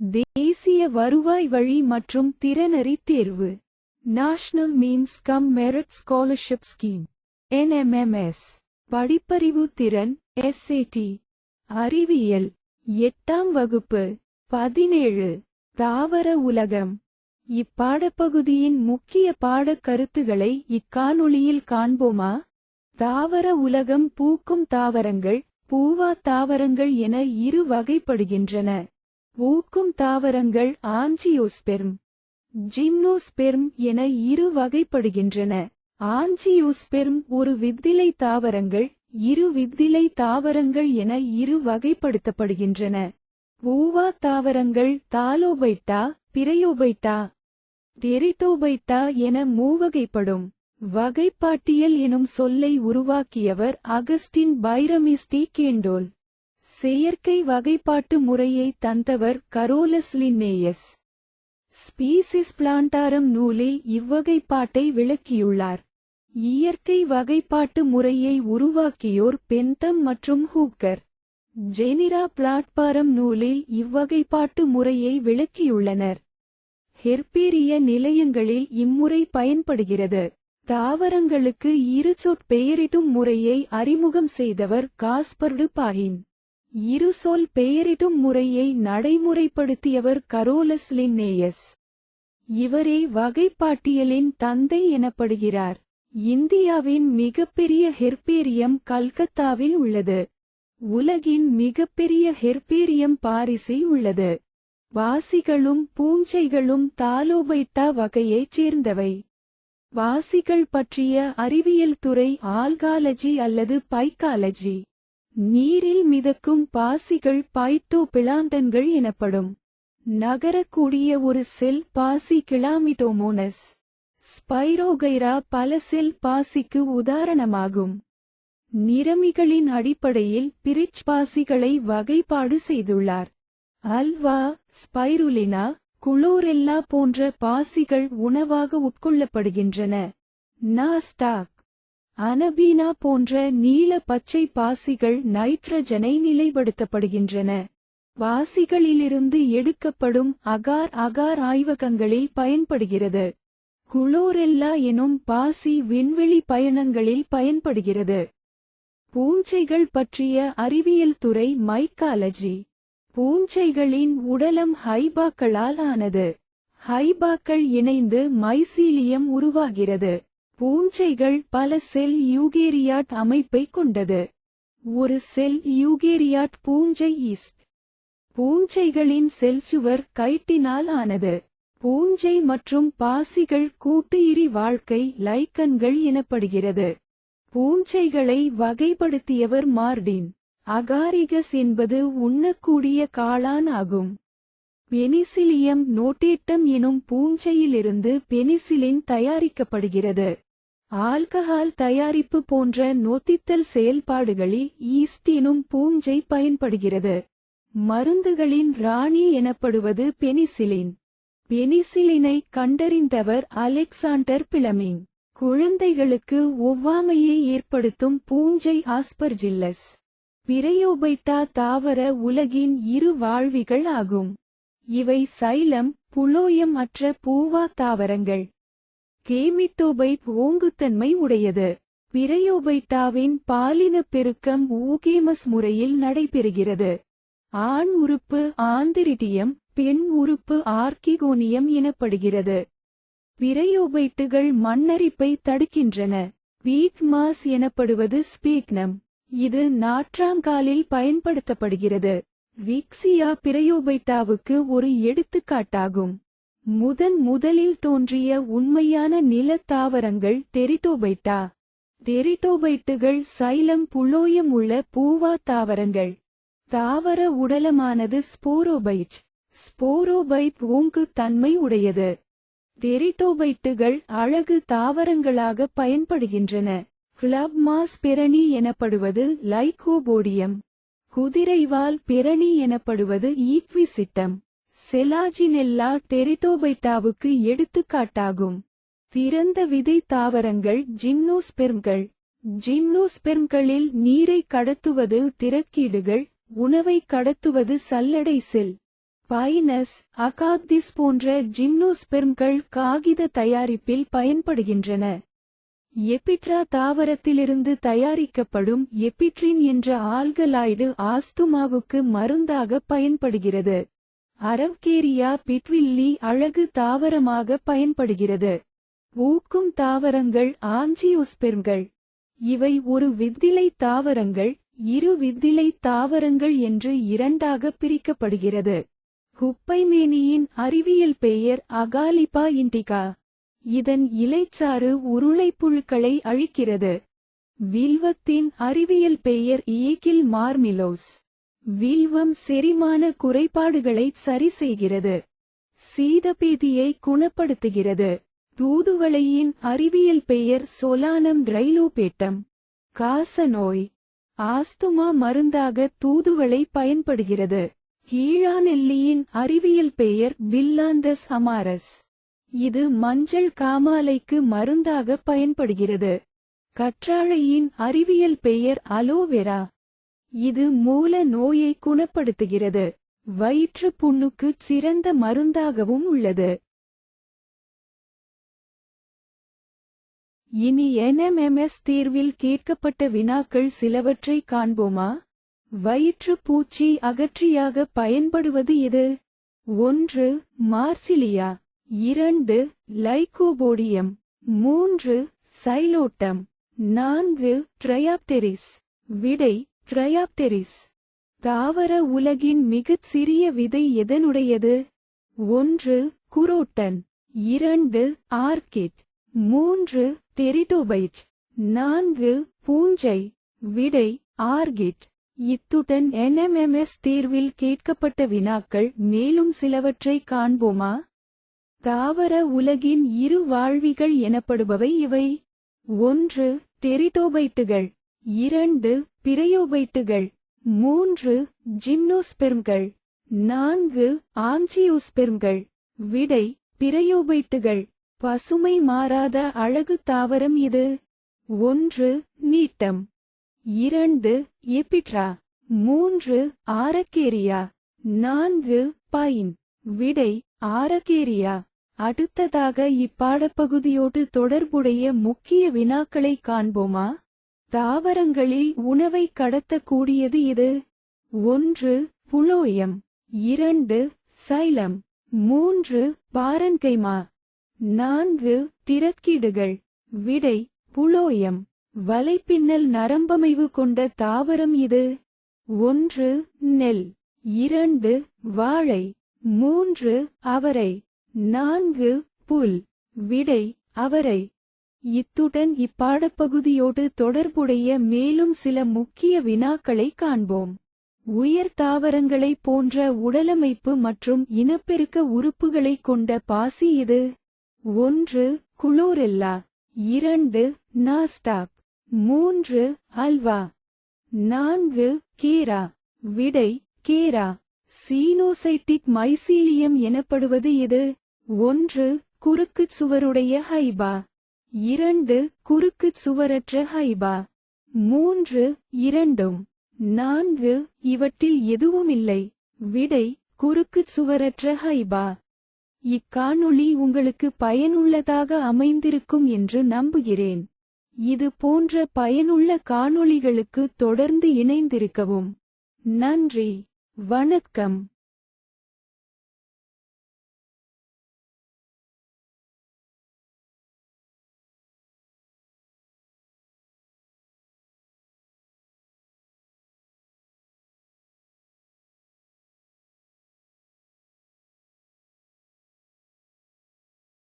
தேசிய வருவாய் வழி மற்றும் திறனறி தேர்வு. National means cum merit scholarship scheme NMMS படிப்பறிவு திறன் எஸ்ஏடி அறிவியல். எட்டாம் வகுப்பு. பதினேழு. தாவர உலகம். இப்பாடப்பகுதியின் முக்கிய பாடக் கருத்துகளை இக்காணொளியில் காண்போமா? தாவர உலகம் பூக்கும் தாவரங்கள் பூவா தாவரங்கள் என இரு வகைப்படுகின்றன. ஊக்கும் தாவரங்கள் ஆஞ்சியோஸ்பெர்ம் ஜிம்னோஸ்பெர்ம் என இரு வகைப்படுகின்றன. ஆஞ்சியோஸ்பெர்ம் ஒரு வித்திலை தாவரங்கள் இரு வித்திலை தாவரங்கள் என இரு வகைப்படுத்தப்படுகின்றன. ஊவா தாவரங்கள் தாலோபைட்டா பிரையோபைட்டா டெரிட்டோபைட்டா என மூவகைப்படும். வகைப்பாட்டியல் எனும் சொல்லை உருவாக்கியவர் அகஸ்டின் பைரமிஸ்டி கேண்டோல் செயற்கை வகைப்பாட்டு முறையை தந்தவர் கரோலஸ் லின்னேயஸ் ஸ்பீசிஸ் பிளான்டாரம் நூலில் இவ்வகைப்பாட்டை விளக்கியுள்ளார். இயற்கை வகைப்பாட்டு முறையை உருவாக்கியோர் பென்தம் மற்றும் ஹூக்கர். ஜெனிரா பிளாட்பாரம் நூலில் இவ்வகைப்பாட்டு முறையை விளக்கியுள்ளனர். ஹெர்பேரிய நிலையங்களில் இம்முறை பயன்படுகிறது. தாவரங்களுக்கு இரு சொற் முறையை அறிமுகம் செய்தவர் காஸ்பர்டு பாயின் இரு சொல் பெயரிடும் முறையை நடைமுறைப்படுத்தியவர் கரோலஸ் லின்னேயஸ் இவரே வகைப்பாட்டியலின் தந்தை எனப்படுகிறார். இந்தியாவின் மிகப்பெரிய ஹெர்பேரியம் கல்கத்தாவில் உள்ளது. உலகின் மிகப்பெரிய ஹெர்பேரியம் பாரிஸில் உள்ளது. வாசிகளும் பூஞ்சைகளும் தாலோபைட்டா வகையைச் சேர்ந்தவை. வாசிகள் பற்றிய அறிவியல் துறை ஆல்காலஜி அல்லது பைக்காலஜி. நீரில் மிதக்கும் பாசிகள் பைட்டோ பிளாண்டன்கள் எனப்படும். நகரக்கூடிய ஒரு செல் பாசி கிளாமிட்டோமோனஸ் ஸ்பைரோகைரா பல செல் பாசிக்கு உதாரணமாகும். நிறமிகளின் அடிப்படையில் பிரிட்ஜ் பாசிகளை வகைப்பாடு செய்துள்ளார். அல்வா ஸ்பைருலினா குளோரெல்லா போன்ற பாசிகள் உணவாக உட்கொள்ளப்படுகின்றன. நாஸ்டாக். அனபீனா போன்ற நீல பச்சை பாசிகள் நைட்ரஜனை நிலைப்படுத்தப்படுகின்றன. பாசிகளிலிருந்து எடுக்கப்படும் அகார் அகார் ஆய்வகங்களில் பயன்படுகிறது. குளோரெல்லா எனும் பாசி விண்வெளி பயணங்களில் பயன்படுகிறது. பூஞ்சைகள் பற்றிய அறிவியல் துறை மைக்காலஜி. பூஞ்சைகளின் உடலம் ஹைபாக்களால் ஆனது. ஹைபாக்கள் இணைந்து மைசீலியம் உருவாகிறது. பூஞ்சைகள் பல செல் யூகேரியாட் அமைப்பை கொண்டது. ஒரு செல் யூகேரியாட் பூஞ்சை ஈஸ்ட். பூஞ்சைகளின் செல் சுவர் கைட்டினால் ஆனது. பூஞ்சை மற்றும் பாசிகள் கூட்டு இரி வாழ்க்கை லைக்கன்கள் எனப்படுகிறது. பூஞ்சைகளை வகைப்படுத்தியவர் மார்டின். அகாரிகஸ் என்பது உண்ணக்கூடிய காளான் ஆகும். பெனிசிலியம் நோட்டேட்டம் எனும் பூஞ்சையிலிருந்து பெனிசிலின் தயாரிக்கப்படுகிறது. ஆல்கஹால் தயாரிப்பு போன்ற நோத்தித்தல் செயல்பாடுகளில் ஈஸ்டினும் பூஞ்சை பயன்படுகிறது. மருந்துகளின் ராணி எனப்படுவது பெனிசிலின். பெனிசிலினை கண்டறிந்தவர் அலெக்சாண்டர் பிளமிங். குழந்தைகளுக்கு ஒவ்வாமையை ஏற்படுத்தும் பூஞ்சை ஆஸ்பர்ஜில்லஸ். பிரையோபைட்டா தாவர உலகின் இரு வாழ்விகள் ஆகும். இவை சைலம் புலோயம் அற்ற பூவா தாவரங்கள். கேமிட்டோபைட் ஓங்குத்தன்மை உடையது. பிரையோபைட்டாவின் பாலின பெருக்கம் ஊகேமஸ் முறையில் நடைபெறுகிறது. ஆண் உறுப்பு ஆந்திரிட்டியம் பெண் உறுப்பு ஆர்கிகோனியம் எனப்படுகிறது. பிரயோபைட்டுகள் மண்ணரிப்பை தடுக்கின்றன. வீட் மாஸ் எனப்படுவது ஸ்பீக்னம். இது நாற்றாங்காலில் பயன்படுத்தப்படுகிறது. விக்சியா பிரையோபைட்டாவுக்கு ஒரு எடுத்துக்காட்டாகும். முதன் முதலில் தோன்றிய உண்மையான நிலத்தாவரங்கள் டெரிட்டோபைட்டா. டெரிட்டோபைட்டுகள் சைலம் புலோயம் உள்ள பூவா தாவரங்கள். தாவர உடலமானது ஸ்போரோபைட். ஸ்போரோபைட் ஓங்கு தன்மை உடையது. டெரிட்டோபைட்டுகள் அழகு தாவரங்களாக பயன்படுகின்றன. கிளப் மாஸ் பெரணி எனப்படுவது லைகோபோடியம். குதிரைவால் பெரணி எனப்படுவது ஈக்விசிட்டம். செலாஜினெல்லா டெரிட்டோபைட்டாவுக்கு எடுத்துக்காட்டாகும். திறந்த விதை தாவரங்கள் ஜிம்னோஸ்பெர்ம்கள். ஜிம்னோஸ்பெர்ம்களில் நீரை கடத்துவது திறக்கீடுகள் உணவை கடத்துவது சல்லடை செல். பைனஸ் அகாத்திஸ் போன்ற ஜிம்னோஸ்பெர்ம்கள் காகித தயாரிப்பில் பயன்படுகின்றன. எபிட்ரா தாவரத்திலிருந்து தயாரிக்கப்படும் எபிட்ரின் என்ற ஆல்கலாய்டு ஆஸ்துமாவுக்கு மருந்தாக பயன்படுகிறது. அரவ்கேரியா பிட்வில்லி அழகு தாவரமாக பயன்படுகிறது. ஊக்கும் தாவரங்கள் ஆஞ்சியோஸ்பெர்ம்கள். இவை ஒரு வித்திலை தாவரங்கள் இரு வித்திலை தாவரங்கள் என்று இரண்டாக பிரிக்கப்படுகிறது. குப்பைமேனியின் அறிவியல் பெயர் அகாலிபா இண்டிகா. இதன் இலைச்சாறு உருளைப்புழுக்களை அழிக்கிறது. வில்வத்தின் அறிவியல் பெயர் இயக்கில் மார்மிலோஸ். வில்வம் செரிமான குறைபாடுகளை சரி செய்கிறது. சீதபீதியை குணப்படுத்துகிறது. தூதுவளையின் அறிவியல் பெயர் சொலானம் ரைலோபேட்டம். காசநோய் ஆஸ்துமா மருந்தாக தூதுவளை பயன்படுகிறது. கீழாநெல்லியின் அறிவியல் பெயர் பில்லாந்தஸ் அமாரஸ். இது மஞ்சள் காமாலைக்கு மருந்தாக பயன்படுகிறது. கற்றாழையின் அறிவியல் பெயர் அலோவெரா. இது மூல நோயை குணப்படுத்துகிறது. வயிற்று புண்ணுக்கு சிறந்த மருந்தாகவும் உள்ளது. இனி என்எம்எம்எஸ் தீர்வில் கேட்கப்பட்ட வினாக்கள் சிலவற்றை காண்போமா? வயிற்று பூச்சி அகற்றியாக பயன்படுவது எது? ஒன்று மார்சிலியா. இரண்டு லைகோபோடியம். மூன்று சைலோட்டம். நான்கு ட்ரையாப்டெரிஸ். விடை ட்ரையாப்டெரிஸ் தாவர உலகின் மிகச் சிறிய விதை எதனுடையது? ஒன்று குரோட்டன். இரண்டு ஆர்கிட். மூன்று தெரிடோபைட் நான்கு பூஞ்சை. விடை ஆர்கிட். இத்துடன் என்எம்எம்எஸ் தேர்வில் கேட்கப்பட்ட வினாக்கள் மேலும் சிலவற்றை காண்போமா? தாவர உலகின் இரு வாழ்விகள் எனப்படுபவை இவை. ஒன்று தெரிடோபைட்டுகள் இரண்டு பிரயோபைட்டுகள். மூன்று ஜிம்னோஸ்பெர்ம்கள். நான்கு ஆஞ்சியோஸ்பெர்ம்கள் விடை பிரயோபைட்டுகள். பசுமை மாறாத அழகு தாவரம் இது. ஒன்று நீட்டம். இரண்டு எபிட்ரா. மூன்று ஆரக்கேரியா. நான்கு பைன். விடை ஆரக்கேரியா. அடுத்ததாக இப்பாடப்பகுதியோடு தொடர்புடைய முக்கிய வினாக்களை காண்போமா? தாவரங்களில் உணவை கடத்தக்கூடியது இது. ஒன்று புலோயம். இரண்டு சைலம். மூன்று பாரன்கைமா. நான்கு திறக்கீடுகள். விடை புலோயம். வலைப்பின்னல் நரம்பமைவு கொண்ட தாவரம் இது. ஒன்று நெல். இரண்டு வாழை. மூன்று அவரை. நான்கு புல். விடை அவரை. இத்துடன் இப்பாடப்பகுதியோடு தொடர்புடைய மேலும் சில முக்கிய வினாக்களை காண்போம். உயர் தாவரங்களைப் போன்ற உடலமைப்பு மற்றும் இனப்பெருக்க உறுப்புகளைக் கொண்ட பாசி இது. ஒன்று குளோரெல்லா. இரண்டு நாஸ்டாக். மூன்று அல்வா. நான்கு கேரா. விடை கேரா. சீனோசைட்டிக் மைசீலியம் எனப்படுவது இது. ஒன்று குறுக்குச் சுவருடைய ஹைபா. இரண்டு குறுக்குச் சுவரற்ற ஹைபா. மூன்று இரண்டும். நான்கு இவற்றில் எதுவுமில்லை. விடை குறுக்குச் சுவரற்ற ஹைபா. இக்காணொளி உங்களுக்கு பயனுள்ளதாக அமைந்திருக்கும் என்று நம்புகிறேன். இது போன்ற பயனுள்ள காணொளிகளுக்கு தொடர்ந்து இணைந்திருக்கவும். நன்றி. வணக்கம்.